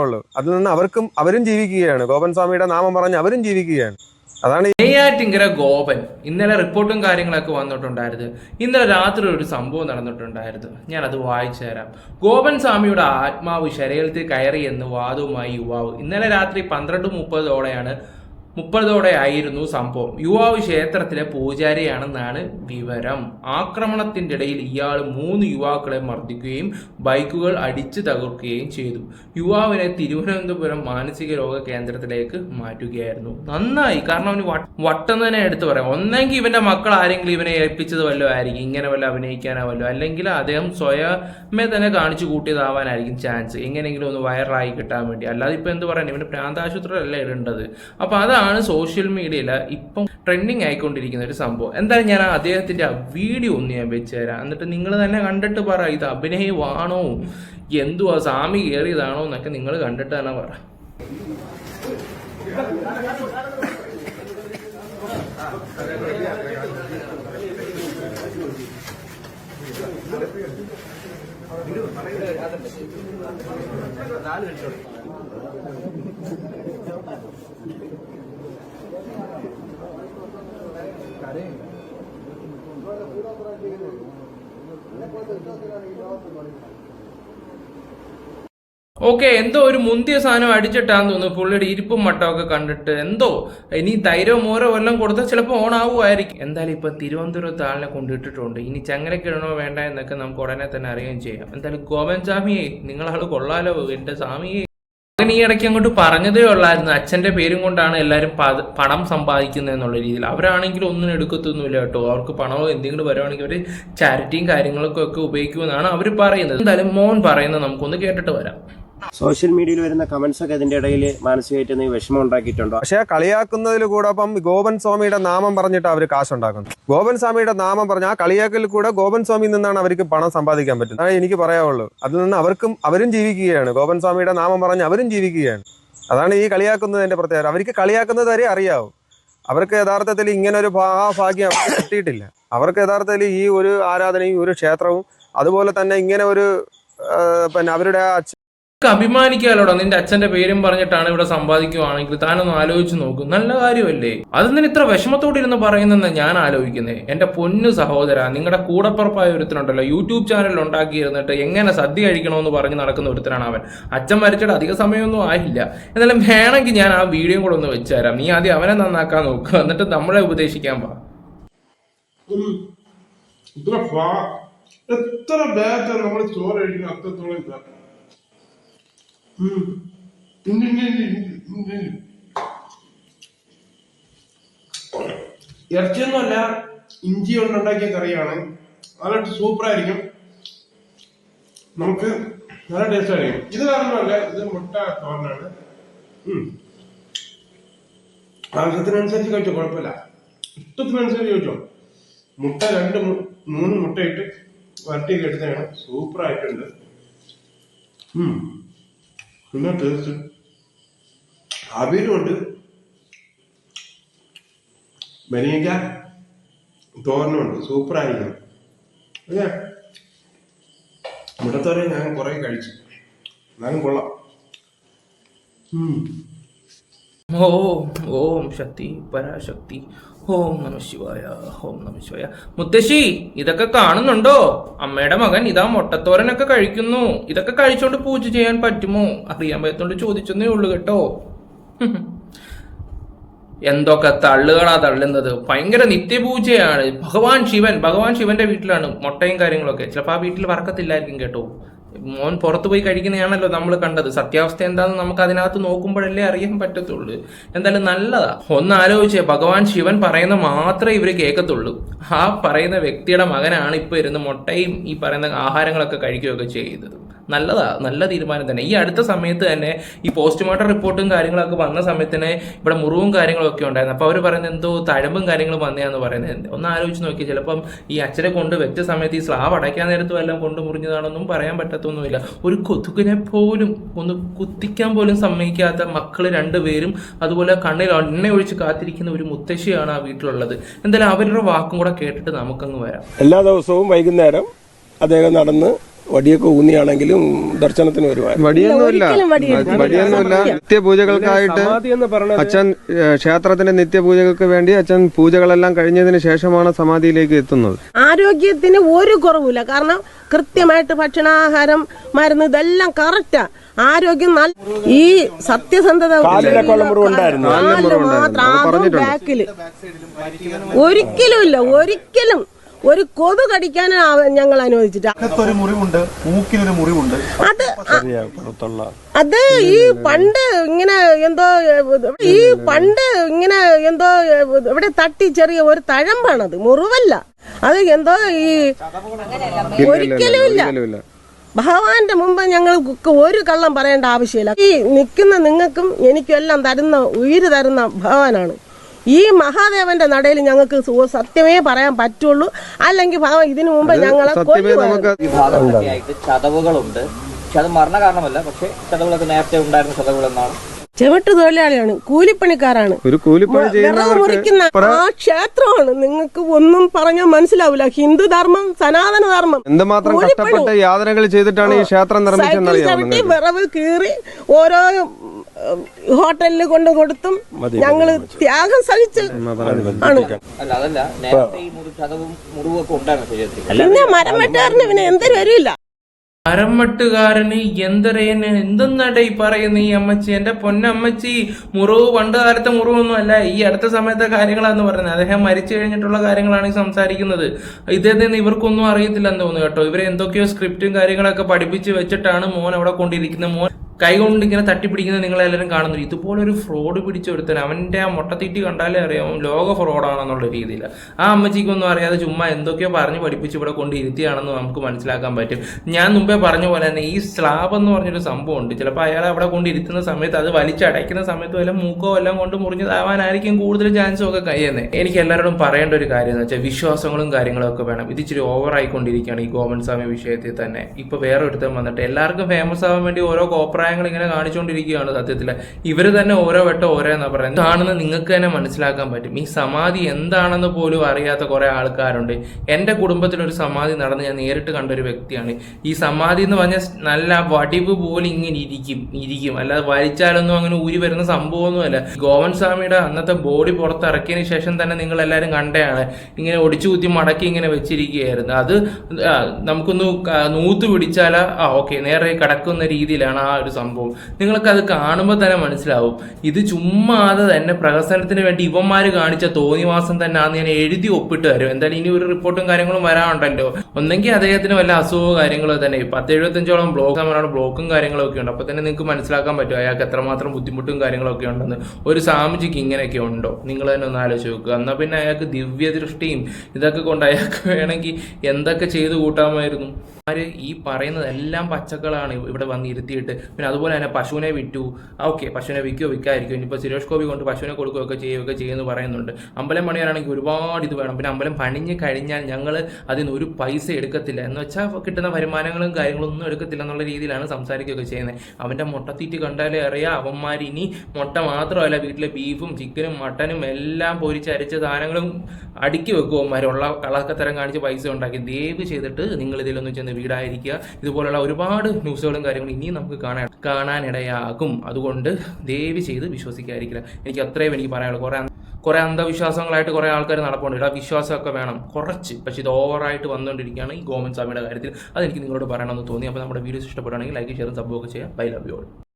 ഉള്ളൂ. അതിൽ നിന്ന് അവർക്കും അവരും ജീവിക്കുകയാണ്. ഗോപൻ സ്വാമിയുടെ നാമം പറഞ്ഞ് അവരും ജീവിക്കുകയാണ്. അതാണ് നെയ്യാറ്റിങ്കര ഗോപൻ ഇന്നലെ റിപ്പോർട്ടും കാര്യങ്ങളൊക്കെ വന്നിട്ടുണ്ടായിരുന്നു. ഇന്നലെ രാത്രി ഒരു സംഭവം നടന്നിട്ടുണ്ടായിരുന്നു. ഞാൻ അത് വായിച്ചു തരാം. ഗോപൻ സ്വാമിയുടെ ആത്മാവ് ശരീരത്തിൽ കയറി എന്ന് വാദവുമായി യുവാവ്. ഇന്നലെ രാത്രി പന്ത്രണ്ട് മുപ്പതോടെയാണ് മുപ്പതോടെ ആയിരുന്നു സംഭവം. യുവാവ് ക്ഷേത്രത്തിലെ പൂജാരിയാണെന്നാണ് വിവരം. ആക്രമണത്തിന്റെ ഇടയിൽ ഇയാൾ മൂന്ന് യുവാക്കളെ മർദ്ദിക്കുകയും ബൈക്കുകൾ അടിച്ചു തകർക്കുകയും ചെയ്തു. യുവാവിനെ തിരുവനന്തപുരം മാനസിക രോഗ കേന്ദ്രത്തിലേക്ക് മാറ്റുകയായിരുന്നു. നന്നായി കാരണം അവന് വട്ട് തന്നെ എടുത്തു പറയാം. ഒന്നെങ്കിൽ ഇവന്റെ മക്കൾ ആരെങ്കിലും ഇവനെ ഏൽപ്പിച്ചത് വല്ലതും ആയിരിക്കും. ഇങ്ങനെ വല്ല അഭിനയിക്കാനോ വല്ലോ അല്ലെങ്കിൽ അദ്ദേഹം സ്വയമേ തന്നെ കാണിച്ചു കൂട്ടിയതാവാനായിരിക്കും ചാൻസ്. എങ്ങനെയെങ്കിലും ഒന്ന് വൈറലായി കിട്ടാൻ വേണ്ടി. അല്ലാതെ ഇപ്പൊ എന്ത് പറയാൻ? ഇവന്റെ പ്രാന്താശുപത്രിയല്ല ഇടേണ്ടത്. അപ്പൊ അതാണ് സോഷ്യൽ മീഡിയയിൽ ഇപ്പം ട്രെൻഡിങ് ആയിക്കൊണ്ടിരിക്കുന്ന ഒരു സംഭവം എന്തായാലും ഞാൻ ആ അദ്ദേഹത്തിന്റെ ആ വീഡിയോ ഒന്ന് ഞാൻ വെച്ച് തരാം എന്നിട്ട് നിങ്ങൾ തന്നെ കണ്ടിട്ട് പറ ഇത് അഭിനയമാണോ എന്തുവാ സ്വാമി കയറിയതാണോ എന്നൊക്കെ നിങ്ങൾ കണ്ടിട്ട് തന്നെ പറ ഓക്കെ എന്തോ ഒരു മുന്തിയ സാധനം അടിച്ചിട്ടാന്ന് തോന്നുന്നു. പുള്ളിയുടെ ഇരിപ്പും മട്ടമൊക്കെ കണ്ടിട്ട്. എന്തോ? ഇനി ധൈര്യം ഓരോ വല്ലതും കൊടുത്താൽ ചിലപ്പോൾ ഓൺ ആവുമായിരിക്കും എന്തായാലും ഇപ്പൊ തിരുവനന്തപുരത്ത് ആളിനെ കൊണ്ടിട്ടിട്ടുണ്ട്. ഇനി ചങ്ങലക്കിടണോ വേണ്ട എന്നൊക്കെ നമുക്ക് ഉടനെ തന്നെ അറിയുകയും ചെയ്യാം. എന്തായാലും ഗോവൻ സ്വാമിയെ നിങ്ങളാൾ കൊള്ളാലോ എന്റെ സ്വാമിയെ. ഈ ഇടയ്ക്ക് അങ്ങോട്ട് പറഞ്ഞതേ ഉള്ളായിരുന്നു. അച്ഛന്റെ പേരും കൊണ്ടാണ് എല്ലാവരും പണം സമ്പാദിക്കുന്നത് എന്നുള്ള രീതിയിൽ. അവരാണെങ്കിലും ഒന്നും എടുക്കത്തൊന്നുമില്ല കേട്ടോ. അവർക്ക് പണമോ എന്തെങ്കിലും വരുവാണെങ്കിൽ അവർ ചാരിറ്റിയും കാര്യങ്ങളൊക്കെ ഒക്കെ ഉപയോഗിക്കുമെന്നാണ് അവർ പറയുന്നത്. എന്തായാലും മോൻ പറയുന്നത് നമുക്കൊന്ന് കേട്ടിട്ട് വരാം. സോഷ്യൽ മീഡിയയിൽ വരുന്ന കമന്റ്സ് ഒക്കെ ഇതിന്റെ ഇടയിൽ മാനസികമായിട്ട് വിഷമം ഉണ്ടാക്കിയിട്ടുണ്ടോ? പക്ഷേ കളിയാക്കുന്നതിൽ കൂടെ അപ്പം ഗോപൻ സ്വാമിയുടെ നാമം പറഞ്ഞിട്ട് അവർ കാശുണ്ടാക്കുന്നു. ഗോപൻ സ്വാമിയുടെ നാമം പറഞ്ഞ ആ കളിയാക്കലിൽ കൂടെ ഗോപൻ സ്വാമിയിൽ നിന്നാണ് അവർക്ക് പണം സമ്പാദിക്കാൻ പറ്റുന്നത്. അതാണ് എനിക്ക് പറയാവുള്ളൂ അതിൽ നിന്ന് അവർക്കും അവരും ജീവിക്കുകയാണ്. ഗോപൻ സ്വാമിയുടെ നാമം പറഞ്ഞ് അവരും ജീവിക്കുകയാണ്. അതാണ് ഈ കളിയാക്കുന്നതിന്റെ പ്രത്യേകത. അവർക്ക് കളിയാക്കുന്നത് വരെ അറിയാവും. അവർക്ക് യഥാർത്ഥത്തിൽ ഇങ്ങനെ ഒരു ഭാഗ്യം അവർക്ക് കിട്ടിയിട്ടില്ല. അവർക്ക് യഥാർത്ഥത്തിൽ ഈ ഒരു ആരാധനയും ഒരു ക്ഷേത്രവും അതുപോലെ തന്നെ ഇങ്ങനെ ഒരു പിന്നെ അവരുടെ അഭിമാനിക്കാലോടാ. നിന്റെ അച്ഛന്റെ പേരും പറഞ്ഞിട്ടാണ് ഇവിടെ സമ്പാദിക്കുവാണെങ്കിൽ താനൊന്ന് ആലോചിച്ച് നോക്കും. നല്ല കാര്യമല്ലേ? അത് നിന്നെ ഇത്ര വിഷമത്തോടെ ഇരുന്ന് പറയുന്നെന്ന് ഞാൻ ആലോചിക്കുന്നത് എന്റെ പൊന്നു സഹോദര നിങ്ങളുടെ കൂടപ്പുറപ്പായ ഒരുത്തനുണ്ടല്ലോ. യൂട്യൂബ് ചാനൽ ഉണ്ടാക്കിയിരുന്നിട്ട് എങ്ങനെ സദ്യ കഴിക്കണമെന്ന് പറഞ്ഞ് നടക്കുന്ന ഒരുത്തനാണ് അവൻ. അച്ഛൻ മരിച്ചിട്ട് അധിക സമയമൊന്നും ആയില്ല. എന്നാലും വേണമെങ്കിൽ ഞാൻ ആ വീഡിയോ കൂടെ ഒന്ന് വെച്ചുതരാം. നീ ആദ്യം അവനെ നന്നാക്കാൻ നോക്കുക എന്നിട്ട് നമ്മളെ ഉപദേശിക്കാൻ പാ എത്ര നമ്മൾ ചോറ് കഴിക്കുന്ന അത്രത്തോളം ഉം. ഇനി, ഇനി, ഇനി, ഇനി, ഇനി, ഇനി. ഇറച്ചിയൊന്നുമല്ല ഇഞ്ചി കൊണ്ടുണ്ടാക്കിയ കറിയാണ്. നല്ല സൂപ്പർ ആയിരിക്കും നമുക്ക് നല്ല ടേസ്റ്റ് ആയിരിക്കും. ഇത് കാരണമല്ല ഇത് മുട്ട തോരനാണ്. ഉം. ആവശ്യത്തിനനുസരിച്ച് കഴിച്ചോ കുഴപ്പമില്ല. ഇഷ്ടത്തിനനുസരിച്ച് കഴിച്ചോ. മുട്ട രണ്ട് മൂന്ന് മുട്ടയിട്ട് വരട്ടിയൊക്കെ എടുത്തതാണ്. ഉം. പിന്നെ ടേസ്റ്റ് അവിയലുണ്ട് ബനിയക്ക തോരനുണ്ട്. സൂപ്പർ ആയിരിക്കും അല്ലേ? ഇവിടത്തോരെ ഞാൻ കുറെ കഴിച്ചു. എന്നാലും കൊള്ളാം. ഓം ഓം ശക്തി പരാശക്തി. ഓം നമ ശിവായ ഓം നമ ശിവായ. മുത്തശ്ശി ഇതൊക്കെ കാണുന്നുണ്ടോ? അമ്മയുടെ മകൻ ഇതാ മുട്ടത്തോരനൊക്കെ കഴിക്കുന്നു. ഇതൊക്കെ കഴിച്ചോണ്ട് പൂജ ചെയ്യാൻ പറ്റുമോ? അറിയാൻ പറ്റത്തോണ്ട് ചോദിച്ചെന്നേ ഉള്ളു കേട്ടോ. എന്തൊക്കെ തള്ളുകളാ തള്ളുന്നത്. ഭയങ്കര നിത്യപൂജയാണ്. ഭഗവാൻ ശിവൻ ഭഗവാൻ ശിവന്റെ വീട്ടിലാണ് മുട്ടയും കാര്യങ്ങളൊക്കെ. ചിലപ്പോൾ ആ വീട്ടിൽ വറക്കത്തില്ലായിരിക്കും കേട്ടോ. മോൻ പുറത്തു പോയി കഴിക്കുന്നതാണല്ലോ നമ്മൾ കണ്ടത്. സത്യാവസ്ഥ എന്താണെന്ന് നമുക്ക് അതിനകത്ത് നോക്കുമ്പോഴല്ലേ അറിയാൻ പറ്റത്തുള്ളൂ. എന്തായാലും നല്ലതാ. ഒന്ന് ആലോചിച്ചേ ഭഗവാൻ ശിവൻ പറയുന്ന മാത്രമേ ഇവർ കേൾക്കത്തുള്ളൂ. ആ പറയുന്ന വ്യക്തിയുടെ മകനാണ് ഇപ്പൊ ഇരുന്ന് മുട്ടയും ഈ പറയുന്ന ആഹാരങ്ങളൊക്കെ കഴിക്കുകയൊക്കെ ചെയ്തത് നല്ലതാ നല്ല തീരുമാനം തന്നെ. ഈ അടുത്ത സമയത്ത് തന്നെ ഈ പോസ്റ്റ്മോർട്ടം റിപ്പോർട്ടും കാര്യങ്ങളൊക്കെ വന്ന സമയത്ത് തന്നെ ഇവിടെ മുറിവും കാര്യങ്ങളും ഒക്കെ ഉണ്ടായിരുന്നു. അപ്പോൾ അവർ പറയുന്നത് എന്തോ തഴമ്പും കാര്യങ്ങളും വന്നതാന്ന് പറയുന്നത്. ഒന്ന് ആലോചിച്ച് നോക്കി ചിലപ്പം ഈ അച്ഛനെ കൊണ്ട് വെച്ച സമയത്ത് ഈ സ്ലാവ് അടയ്ക്കാൻ നേരത്തും എല്ലാം കൊണ്ട് മുറിഞ്ഞതാണെന്നും പറയാൻ പറ്റത്തൊന്നുമില്ല. ഒരു കൊതുകിനെ പോലും ഒന്ന് കുത്തിക്കാൻ പോലും സമ്മതിക്കാത്ത മക്കൾ രണ്ടുപേരും അതുപോലെ കണ്ണിൽ എണ്ണ ഒഴിച്ച് കാത്തിരിക്കുന്ന ഒരു മുത്തശ്ശിയാണ് ആ വീട്ടിലുള്ളത്. എന്തായാലും അവരുടെ വാക്കും കൂടെ കേട്ടിട്ട് നമുക്കങ്ങ് വരാം. എല്ലാ ദിവസവും വൈകുന്നേരം അദ്ദേഹം നടന്ന് വടിയൊക്കെ ഊന്നിയാണെങ്കിലും ദർശനത്തിന് വരുമായിരുന്നു വടിയൊന്നുമില്ല. വടിയൊന്നുമില്ല നിത്യപൂജകൾക്കായിട്ട് അച്ഛൻ ക്ഷേത്രത്തിന്റെ നിത്യപൂജകൾക്ക് വേണ്ടി അച്ഛൻ പൂജകളെല്ലാം കഴിഞ്ഞതിന് ശേഷമാണ് സമാധിയിലേക്ക് എത്തുന്നത്. ആരോഗ്യത്തിന് ഒരു കുറവില്ല കാരണം കൃത്യമായിട്ട് ഭക്ഷണാഹാരം മരുന്ന് ഇതെല്ലാം കറക്റ്റാ ആരോഗ്യം നല്ല ഈ സത്യസന്ധത. മാത്രം. ബാക്കിൽ ഒരിക്കലും ഇല്ല. ഒരിക്കലും. ഒരു കൊതു കടിക്കാൻ ഞങ്ങൾ അനുവദിച്ചിട്ടുണ്ട് മൂക്കിനൊരു മുറിവുണ്ട്. അത് അത് ഈ പണ്ട് ഇങ്ങനെ എന്തോ ഈ പണ്ട് ഇങ്ങനെ എന്തോ ഇവിടെ തട്ടി ചെറിയ ഒരു തഴമ്പാണത് മുറിവല്ല. അത് എന്തോ ഈ ഒരിക്കലും ഇല്ല. ഒരിക്കലുമില്ല ഭഗവാന്റെ മുമ്പ് ഞങ്ങൾ ഒരു കള്ളം പറയേണ്ട ആവശ്യമില്ല. ഈ നിൽക്കുന്ന നിങ്ങൾക്കും എനിക്കും എല്ലാം തരുന്ന ഉയിര് തരുന്ന ഭഗവാനാണ്. ഈ മഹാദേവന്റെ നടയിൽ ഞങ്ങൾക്ക് സത്യമേ പറയാൻ പറ്റുള്ളൂ. അല്ലെങ്കിൽ ഭാവം ഇതിനു മുമ്പ് ഞങ്ങളെ ചതവുകളുണ്ട്. പക്ഷെ അത് മരണ കാരണമല്ല. പക്ഷെ ചതവുകളൊക്കെ നേരത്തെ ഉണ്ടായിരുന്ന ചതവുകളെന്നാണ്. ചെവിട്ട് തൊഴിലാളിയാണ് കൂലിപ്പണിക്കാരാണ്. ഒരു കൂലിപ്പണി മുറിക്കുന്ന ആ ക്ഷേത്രമാണ്. നിങ്ങൾക്ക് ഒന്നും പറഞ്ഞാൽ മനസ്സിലാവില്ല. ഹിന്ദു ധർമ്മം സനാതന ധർമ്മം എന്തുമാത്രം. കഷ്ടപ്പെട്ട് യാതനകൾ ചെയ്തിട്ടാണ് ഈ ക്ഷേത്രം നിർമ്മിച്ചത് വിറവ് കീറി ഓരോ ഹോട്ടലിൽ കൊണ്ട് കൊടുത്തും ഞങ്ങൾ ത്യാഗം സഹിച്ച് ആണ് അല്ല അതല്ല നേരത്തെ ഈ ഉണ്ടായിരുന്നു ശരീരത്തിൽ പിന്നെ മരം വെട്ടുകാരന് പിന്നെ എന്തൊരു വരില്ല മരംവട്ടുകാരന് എന്തരേന്? എന്തെന്നാട്ടെ ഈ പറയുന്ന ഈ അമ്മച്ചി? എന്റെ പൊന്നമ്മച്ചി മുറിവ് പണ്ട് കാലത്തെ മുറിവൊന്നും അല്ല. ഈ അടുത്ത സമയത്തെ കാര്യങ്ങളാന്ന് പറയുന്നത്. അദ്ദേഹം മരിച്ചു കഴിഞ്ഞിട്ടുള്ള കാര്യങ്ങളാണ് ഈ സംസാരിക്കുന്നത്. ഇദ്ദേഹത്തിന് ഇവർക്കൊന്നും അറിയത്തില്ലെന്ന് തോന്നുന്നു കേട്ടോ. ഇവരെ എന്തൊക്കെയോ സ്ക്രിപ്റ്റും കാര്യങ്ങളൊക്കെ പഠിപ്പിച്ച് വെച്ചിട്ടാണ് മോൻ അവിടെ കൊണ്ടിരിക്കുന്നത്. മോൻ കൈ കൊണ്ട് ഇങ്ങനെ തട്ടിപ്പിടിക്കുന്നത് നിങ്ങളെല്ലാവരും കാണുന്നു ഇതുപോലെ ഒരു ഫ്രോഡ് പിടിച്ചെടുത്തൻ അവന്റെ ആ മുട്ടത്തീറ്റി കണ്ടാലേ അറിയാം ലോക ഫ്രോഡാണെന്നുള്ള രീതിയിൽ ആ അമ്മച്ചിക്കൊന്നും അറിയാതെ ചുമ്മാ എന്തൊക്കെയോ പറഞ്ഞ് പഠിപ്പിച്ച് ഇവിടെ കൊണ്ട് ഇരുത്തിയാണെന്ന് നമുക്ക് മനസ്സിലാക്കാൻ പറ്റും. ഞാൻ മുമ്പേ പറഞ്ഞ പോലെ തന്നെ ഈ സ്ലാബ് എന്ന് പറഞ്ഞൊരു സംഭവം ഉണ്ട്. ചിലപ്പോൾ അയാൾ അവിടെ കൊണ്ട് ഇരുത്തുന്ന സമയത്ത് അത് വലിച്ചടയ്ക്കുന്ന സമയത്ത് വല്ല മൂക്കോ എല്ലാം കൊണ്ട് മുറിഞ്ഞതാവാനായിരിക്കും കൂടുതൽ ചാൻസും ഒക്കെ കഴിയുന്നത് എനിക്ക് എല്ലാവരോടും പറയേണ്ട ഒരു കാര്യം എന്ന് വെച്ചാൽ വിശ്വാസങ്ങളും കാര്യങ്ങളും ഒക്കെ വേണം. ഇത് ഇച്ചിരി ഓവർ ആയിക്കൊണ്ടിരിക്കുകയാണ് ഈ ഗോവൻ സ്വാമി വിഷയത്തിൽ തന്നെ. ഇപ്പൊ വേറെ ഒരുത്തം വന്നിട്ട് എല്ലാവർക്കും ഫേമസ് ആവാൻ വേണ്ടി ഓരോ കോപ്രായങ്ങൾ ഇങ്ങനെ കാണിച്ചുകൊണ്ടിരിക്കുകയാണ് സത്യത്തിൽ ഇവർ തന്നെ ഓരോ വട്ടം ഓരോന്നാ പറയുന്നത്. കാണുന്ന നിങ്ങൾക്ക് തന്നെ മനസ്സിലാക്കാൻ പറ്റും. ഈ സമാധി എന്താണെന്ന് പോലും അറിയാത്ത കുറെ ആൾക്കാരുണ്ട്. എന്റെ കുടുംബത്തിലൊരു സമാധി നടന്ന് ഞാൻ നേരിട്ട് കണ്ട ഒരു വ്യക്തിയാണ്. ഈ സമാധി എന്ന് പറഞ്ഞാൽ നല്ല വടിവ് പോലെ ഇങ്ങനെ ഇരിക്കും ഇരിക്കും. അല്ലാതെ വലിച്ചാലൊന്നും അങ്ങനെ ഊരി വരുന്ന സംഭവമൊന്നുമല്ല. ഗോവൻ സ്വാമിയുടെ അന്നത്തെ ബോഡി പുറത്തിറക്കിയതിന് ശേഷം തന്നെ നിങ്ങൾ എല്ലാവരും കണ്ടയാണ്. ഇങ്ങനെ ഒടിച്ചു കുത്തി മടക്കി ഇങ്ങനെ വെച്ചിരിക്കുകയായിരുന്നു. അത് നമുക്കൊന്ന് നൂത്ത് പിടിച്ചാൽ ആ ഓക്കെ നേരെ കിടക്കുന്ന രീതിയിലാണ് ആ ഒരു സംഭവം. നിങ്ങൾക്ക് അത് കാണുമ്പോൾ തന്നെ മനസ്സിലാവും. ഇത് ചുമ്മാതെ തന്നെ പ്രഹസനത്തിന് വേണ്ടി ഇവന്മാര് കാണിച്ച തോന്നിവാസം തന്നെ ആന്ന് ഞാൻ എഴുതി ഒപ്പിട്ട് തരും. എന്തായാലും ഇനി ഒരു റിപ്പോർട്ടും കാര്യങ്ങളും വരാനുണ്ടല്ലോ ഒന്നെങ്കിൽ അദ്ദേഹത്തിന് വല്ല അസുഖമോ കാര്യങ്ങളോ തന്നെ. പത്ത് എഴുപത്തഞ്ചോളം ബ്ലോക്ക് നമ്മളോട് ബ്ലോക്കും കാര്യങ്ങളൊക്കെ ഉണ്ട്. അപ്പൊ തന്നെ നിങ്ങൾക്ക് മനസ്സിലാക്കാൻ പറ്റും അയാൾക്ക് എത്രമാത്രം ബുദ്ധിമുട്ടും കാര്യങ്ങളൊക്കെ ഉണ്ടെന്ന്. ഒരു സാമിജിക്ക് ഇങ്ങനെയൊക്കെ ഉണ്ടോ? നിങ്ങൾ തന്നെ ഒന്ന് ആലോചിച്ച് നോക്കുക എന്നാൽ പിന്നെ അയാൾക്ക് ദിവ്യദൃഷ്ടിയും ഇതൊക്കെ കൊണ്ട് അയാൾക്ക് വേണമെങ്കിൽ എന്തൊക്കെ ചെയ്തു കൂട്ടാമായിരുന്നു? ആര് ഈ പറയുന്നതെല്ലാം പച്ചക്കളാണ് ഇവിടെ വന്ന് ഇരുത്തിയിട്ട്. പിന്നെ അതുപോലെ തന്നെ പശുവിനെ വിറ്റു. ഓക്കെ പശുവിനെ വിൽക്കുകയോ വിൽക്കായിരിക്കും ഇനിയിപ്പോൾ സുരേഷ് ഗോപി കൊണ്ട് പശുവിനെ കൊടുക്കുകയൊക്കെ ചെയ്യുകയൊക്കെ ചെയ്യുമെന്ന് പറയുന്നുണ്ട്. അമ്പലം പണിയാനാണെങ്കിൽ ഒരുപാട് ഇത് വേണം. പിന്നെ അമ്പലം പണിഞ്ഞ് കഴിഞ്ഞാൽ ഞങ്ങൾ അതിന് ഒരു പൈസ എടുക്കത്തില്ല. എന്ന് വെച്ചാൽ കിട്ടുന്ന വരുമാനങ്ങളും കാര്യങ്ങളും ഒന്നും എടുക്കത്തില്ല എന്നുള്ള രീതിയിലാണ് സംസാരിക്കുകയൊക്കെ ചെയ്യുന്നത് അവന്റെ മുട്ടത്തീറ്റ് കണ്ടാലേ അറിയാം അവന്മാർ ഇനി മുട്ട മാത്രമല്ല വീട്ടിലെ ബീഫും ചിക്കനും മട്ടനും എല്ലാം പൊരിച്ചരച്ച സാധനങ്ങളും അടുക്കി വെക്കും അവന്മാർ ഉള്ള കളക്കത്തരം കാണിച്ച് പൈസ ഉണ്ടാക്കി. ദയവ് ചെയ്തിട്ട് നിങ്ങൾ ഇതിലൊന്നും ചെന്ന് വീടായിരിക്കുക. ഇതുപോലുള്ള ഒരുപാട് ന്യൂസുകളും കാര്യങ്ങളും ഇനിയും നമുക്ക് കാണാൻ കാണാനിടയാകും. അതുകൊണ്ട് ദയവ് ചെയ്ത് വിശ്വസിക്കാതിരിക്കില്ല എനിക്ക് അത്രയും എനിക്ക് പറയാനുള്ളൂ. കുറേ കുറേ അന്ധവിശ്വാസങ്ങളായിട്ട് കുറേ ആൾക്കാർ നടപ്പുണ്ട്. ഇവിടെ വിശ്വാസമൊക്കെ വേണം. കുറച്ച്. പക്ഷേ ഇത് ഓവറായിട്ട് വന്നുകൊണ്ടിരിക്കുകയാണ് ഈ ഗവൺമെന്റ് സ്വാമിയുടെ കാര്യത്തിൽ. അതെനിക്ക് നിങ്ങളോട് പറയണമെന്ന് തോന്നി. അപ്പോൾ നമ്മുടെ വീഡിയോസ് ഇഷ്ടപ്പെടുകയാണെങ്കിൽ ലൈക്ക് ഷെയറും സബ്ബൊക്കെ ചെയ്യാം. Bye love you all